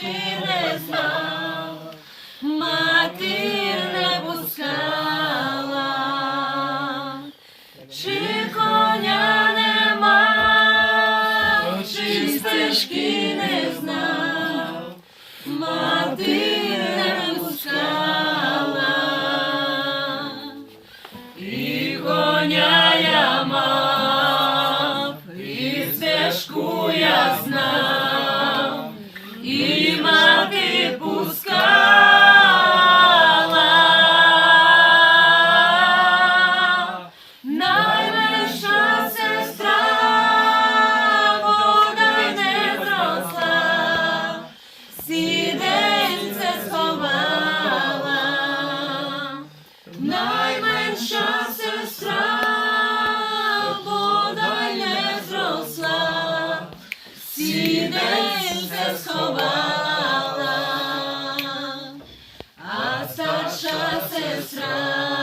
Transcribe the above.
Чи не знав, мати не пускала, чи коня нема, чи стежки не знав, мати не пускала, Найменша сестра вода не зросла, сіденце сховала, а старша сестра